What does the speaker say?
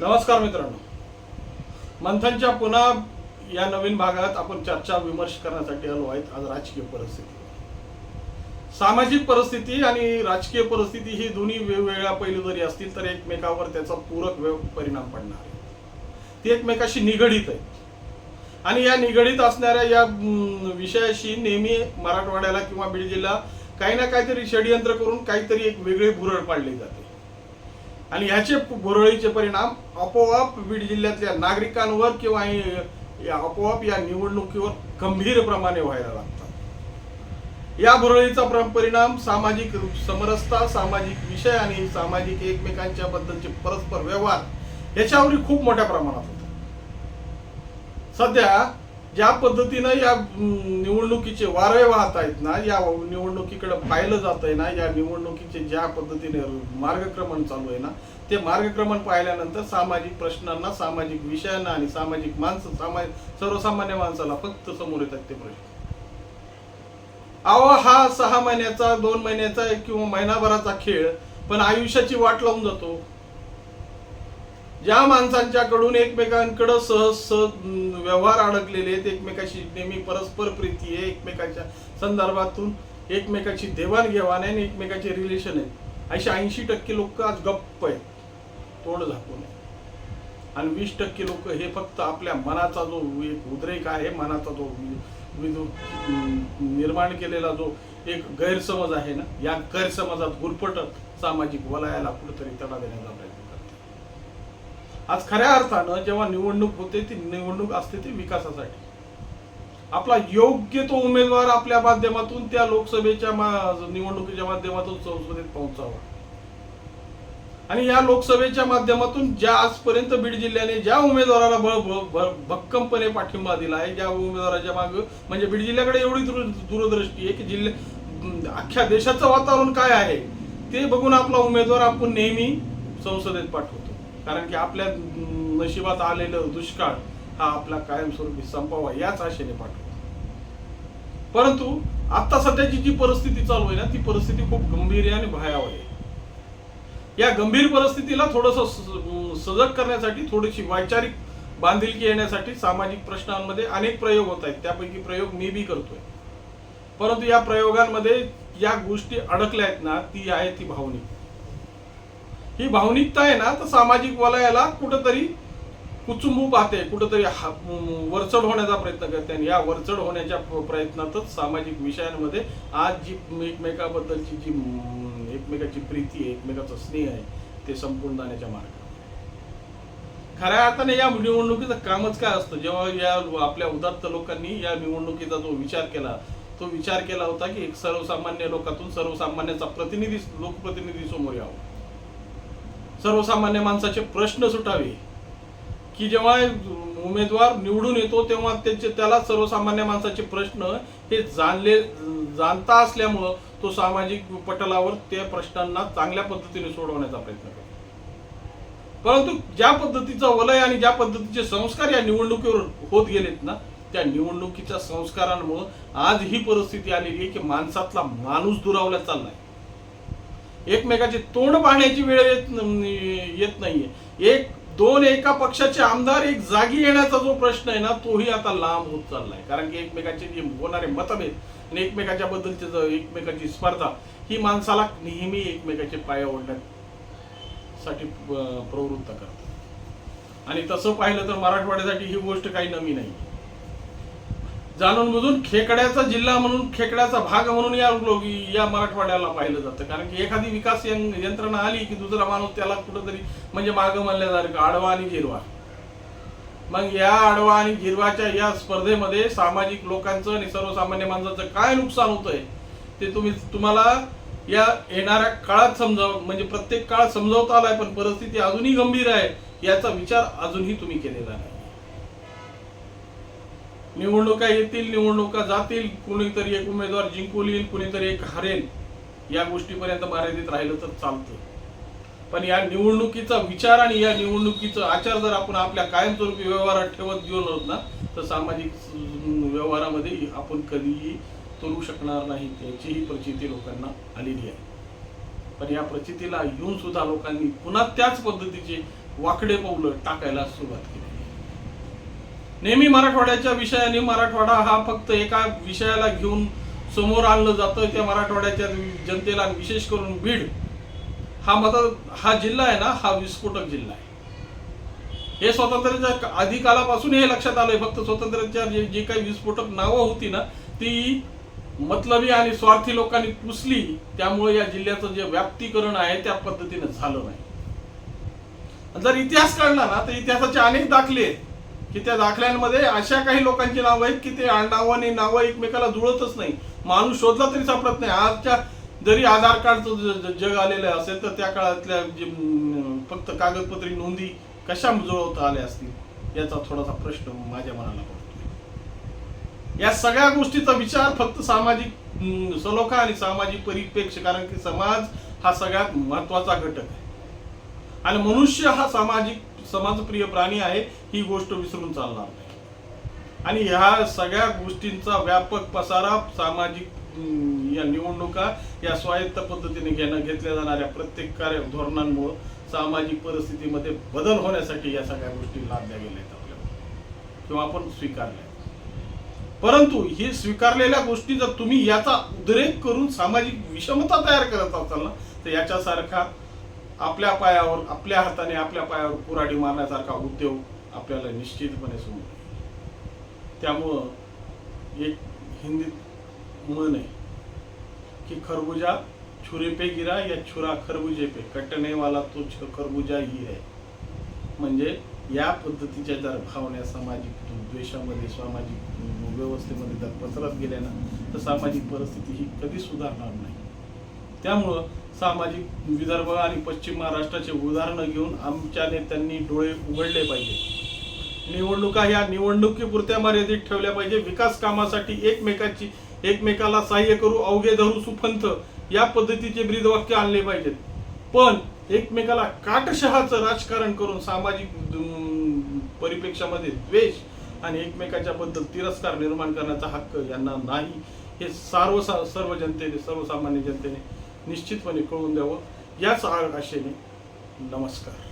नमस्कार मित्रांनो. मंथनच्या पुन्हा या नवीन भागात आपण चर्चा विमर्श करण्यासाठी आलो आहेत आज राजकीय परिस्थिती. सामाजिक परिस्थिती आणि राजकीय परिस्थिती ही दोन्ही वेगवेगळ्या पैलू जरी असतील तर एकमेकावर त्याचा पूरक परिणाम पडणार आहे. ती एकमेकाशी निगडीत आहे आणि या निगडीत असणाऱ्या या विषयाशी नेहमी मराठवाड्याला किंवा बीड जिल्हा काही ना काहीतरी षडयंत्र करून काहीतरी एक वेगळी भुरळ पाडली जाते. आणि ह्याचे भुरळीचे परिणाम आपोआप बीड जिल्ह्यातल्या नागरिकांवर किंवा आपोआप या निवडणुकीवर गंभीर प्रमाणे व्हायला लागतात. या भुरळीचा परिणाम सामाजिक समरसता सामाजिक विषय आणि सामाजिक एकमेकांच्या बद्दलचे परस्पर व्यवहार याच्यावरही खूप मोठ्या प्रमाणात होतात. सध्या ज्या पद्धतीनं या निवडणुकीचे वारे वाहत आहेत ना या निवडणुकीकडे पाहिलं जात आहे ना या निवडणुकीचे ज्या पद्धतीने मार्गक्रमण चालू आहे ना ते मार्गक्रमण पाहिल्यानंतर सामाजिक प्रश्नांना सामाजिक विषयांना आणि सामाजिक माणसं सामाजिक सर्वसामान्य माणसाला फक्त समोर येतात ते प्रश्न. अहो हा सहा महिन्याचा दोन महिन्याचा किंवा महिनाभराचा खेळ पण आयुष्याची वाट लावून जातो. ज्या माणसांच्याकडून एकमेकांकडं सहज सहज व्यवहार अडकलेले आहेत एकमेकाशी नेहमी परस्पर प्रीती आहे एकमेकाच्या संदर्भातून एकमेकाची देवाणघेवाण आहे आणि एकमेकाचे रिलेशन आहे असे ऐंशी टक्के लोक आज गप्प आहेत. तोंड झाकून आहे. आणि वीस टक्के लोक हे फक्त आपल्या मनाचा जो एक उद्रेक आहे मनाचा जो निर्माण केलेला जो एक गैरसमज आहे ना या गैरसमजात गुरफटत सामाजिक वलयाला कुठेतरी तडा देण्याचा प्रयत्न आज खऱ्या अर्थानं जेव्हा निवडणूक होते ती निवडणूक असते ती विकासासाठी. आपला योग्य तो उमेदवार आपल्या माध्यमातून त्या लोकसभेच्या मा- निवडणुकीच्या माध्यमातून संसदेत पोहोचावा. आणि या लोकसभेच्या माध्यमातून ज्या आजपर्यंत बीड जिल्ह्याने ज्या उमेदवाराला भ- भक्कमपणे पाठिंबा दिला आहे ज्या उमेदवाराच्या माग म्हणजे बीड जिल्ह्याकडे एवढी दूर दूरदृष्टी आहे की जिल्ह्या अख्ख्या देशाचं वातावरण काय आहे ते बघून आपला उमेदवार आपण नेहमी संसदेत पाठवतो. कारण की आपल्या नशिबात आलेलं दुष्काळ हा आपला कायमस्वरूपी संपावा याच आशेने पाठवतो. परंतु आता सध्याची जी परिस्थिती चालू आहे ना ती परिस्थिती खूप गंभीर आहे आणि भयावह आहे. या गंभीर परिस्थितीला थोडस सजग करण्यासाठी थोडीशी वैचारिक बांधिलकी येण्यासाठी सामाजिक प्रश्नांमध्ये अनेक प्रयोग होत आहेत. त्यापैकी प्रयोग मी बी करतोय. परंतु या प्रयोगांमध्ये या गोष्टी अडकल्या आहेत ना ती आहे ती भावनिक. ही भावनिकता आहे ना तर सामाजिक वलयाला कुठंतरी कुचुंबू पाहते कुठंतरी हा- वरचढ होण्याचा प्रयत्न करते. आणि या वरचढ होण्याच्या प्रयत्नातच सामाजिक विषयांमध्ये आज जी एकमेकाबद्दलची जी एकमेकाची प्रीती आहे एकमेकाचा स्नेह आहे ते संपूर्ण जाण्याच्या मार्गात खऱ्या अर्थाने या निवडणुकीचं कामच काय असतं? जेव्हा या आपल्या उदात्त लोकांनी या निवडणुकीचा जो विचार केला तो विचार केला होता की एक सर्वसामान्य लोकातून सर्वसामान्याचा प्रतिनिधी लोकप्रतिनिधी समोर यावं. सर्वसामान्य माणसाचे प्रश्न सुटावे. की जेव्हा उमेदवार निवडून येतो तेव्हा त्याचे त्याला सर्वसामान्य माणसाचे प्रश्न हे जाणले जाणता असल्यामुळं तो सामाजिक पटलावर त्या प्रश्नांना चांगल्या पद्धतीने सोडवण्याचा प्रयत्न करतो. परंतु ज्या पद्धतीचा वलय आणि ज्या पद्धतीचे संस्कार या निवडणुकीवर होत गेलेत ना त्या निवडणुकीच्या संस्कारांमुळं आज ही परिस्थिती आलेली आहे की माणसातला माणूस दुरावला चाललाय. एकमेकाचे तोंड पाहण्याची वेळ येत येत नाहीये. एक दोन एका पक्षाचे आमदार एक जागी येण्याचा जो प्रश्न आहे ना तोही आता लांब होत चाललाय. कारण की एकमेकाचे जे होणारे मतभेद आणि एकमेकाच्या बद्दलचे एकमेकाची स्पर्धा ही माणसाला नेहमी एकमेकाचे पाय ओढण्यासाठी प्रवृत्त करतात. आणि तसं पाहिलं तर मराठवाड्यासाठी ही गोष्ट काही नवी नाही जाणून बुजून खेकड्याचा जिल्हा म्हणून खेकड्याचा भाग म्हणून या या मराठवाड्याला पाहिलं जातं. कारण की एखादी विकास यंत्रणा आली की दुसरा माणूस त्याला कुठंतरी म्हणजे मागं म्हणल्यासारखं आडवा आणि गिरवा मग या आडवा आणि गिरवाच्या या स्पर्धेमध्ये सामाजिक लोकांचं आणि सर्वसामान्य माणसाचं काय नुकसान होतंय ते तुम्ही तुम्हाला या येणाऱ्या काळात समजाव म्हणजे प्रत्येक काळ समजावता आलाय पण परिस्थिती अजूनही गंभीर आहे याचा विचार अजूनही तुम्ही केलेला नाही. निवडणुका येतील निवडणुका जातील कुणीतरी एक उमेदवार जिंकून येईल कुणीतरी एक हरेल या गोष्टीपर्यंत मर्यादित राहिलं तर चालतं. पण या निवडणुकीचा विचार आणि या निवडणुकीचा आचार जर आपण आपल्या कायमस्वरूपी व्यवहारात ठेवत गेलो आहोत ना तर सामाजिक व्यवहारामध्ये आपण कधीही तरू शकणार नाही त्याचीही प्रचिती लोकांना आलेली आहे. पण या प्रचितीला येऊन सुद्धा लोकांनी पुन्हा त्याच पद्धतीचे वाकडे पावलं टाकायला सुरुवात केली. नेहमी मराठवाड्याच्या विषयाने मराठवाडा हा फक्त एका विषयाला घेऊन समोर आणलं जातं त्या मराठवाड्याच्या जनतेला विशेष करून बीड हा मता हा जिल्हा आहे ना हा विस्फोटक जिल्हा आहे. हे स्वातंत्र्याच्या आधी कालापासून हे लक्षात आलंय फक्त स्वातंत्र्याच्या जे जी काही विस्फोटक नावं होती ना ती मतलबी आणि स्वार्थी लोकांनी पुसली त्यामुळे या जिल्ह्याचं जे व्याप्तीकरण आहे त्या पद्धतीने झालं नाही. जर इतिहास काढला ना तर इतिहासाचे अनेक दाखले आहेत. की त्या दाखल्यांमध्ये अशा काही लोकांची नावं आहेत की ते नावं आणि नावं एकमेकाला जुळतच नाही. माणूस शोधला तरी सापडत नाही. आजच्या जरी आधार कार्डचं जग आलेलं असेल तर त्या काळातल्या जे फक्त कागदपत्री नोंदी कशा जुळवता आल्या असतील? याचा थोडासा प्रश्न माझ्या मनाला पडतो या सगळ्या गोष्टीचा विचार फक्त सामाजिक सलोखा आणि सामाजिक परिप्रेक्ष कारण की समाज हा सगळ्यात महत्त्वाचा घटक आहे. आणि मनुष्य हा सामाजिक समाजप्रिय प्राणी आहे ही गोष्ट विसरून चालणार नाही. आणि ह्या सगळ्या गोष्टींचा व्यापक पसारा सामाजिक या निवडणुका या स्वायत्त पद्धतीने घेणं घेतल्या जाणाऱ्या प्रत्येक कार्य धोरणांमुळं सामाजिक परिस्थितीमध्ये बदल होण्यासाठी या सगळ्या गोष्टी लादल्या गेल्या आहेत आपल्याला. किंवा आपण स्वीकारल्या परंतु हे स्वीकारलेल्या गोष्टी जर तुम्ही याचा उद्रेक करून सामाजिक विषमता तयार करत असाल ना तर याच्यासारखा आपल्या पायावर आपल्या हाताने आपल्या पायावर कुराडी मारण्यासारखा उद्योग आपल्याला निश्चितपणे समोर त्यामुळं एक हिंदीत म्हण आहे की खरबुजा छुरे पे गिरा या छुरा खरबुजे पे. कटणे वाला तो छ- खरबुजा ही आहे. म्हणजे या पद्धतीच्या जर भावना सामाजिक द्वेषामध्ये सामाजिक व्यवस्थेमध्ये जर पसरत गेल्या ना तर सामाजिक परिस्थिती ही कधी सुधारणार नाही. त्यामुळं सामाजिक विदर्भ आणि पश्चिम महाराष्ट्राचे उदाहरणं घेऊन आमच्या नेत्यांनी डोळे उघडले पाहिजे. निवडणुका ह्या निवडणुकीपुरत्या मर्यादित ठेवल्या पाहिजे. विकास कामासाठी एकमेकाची एकमेकाला सहाय्य करू अवघे धरू सुपंथ या पद्धतीचे ब्रीदवाक्य आणले पाहिजेत. पण एकमेकाला काटशहाचं राजकारण करून सामाजिक परिप्रेक्षामध्ये द्वेष आणि एकमेकाच्या बद्दल तिरस्कार निर्माण करण्याचा हक्क यांना नाही. हे सर्व सर्व जनतेने सर्वसामान्य जनतेने निश्चितपणे कळून द्यावं. याच आशेने नमस्कार.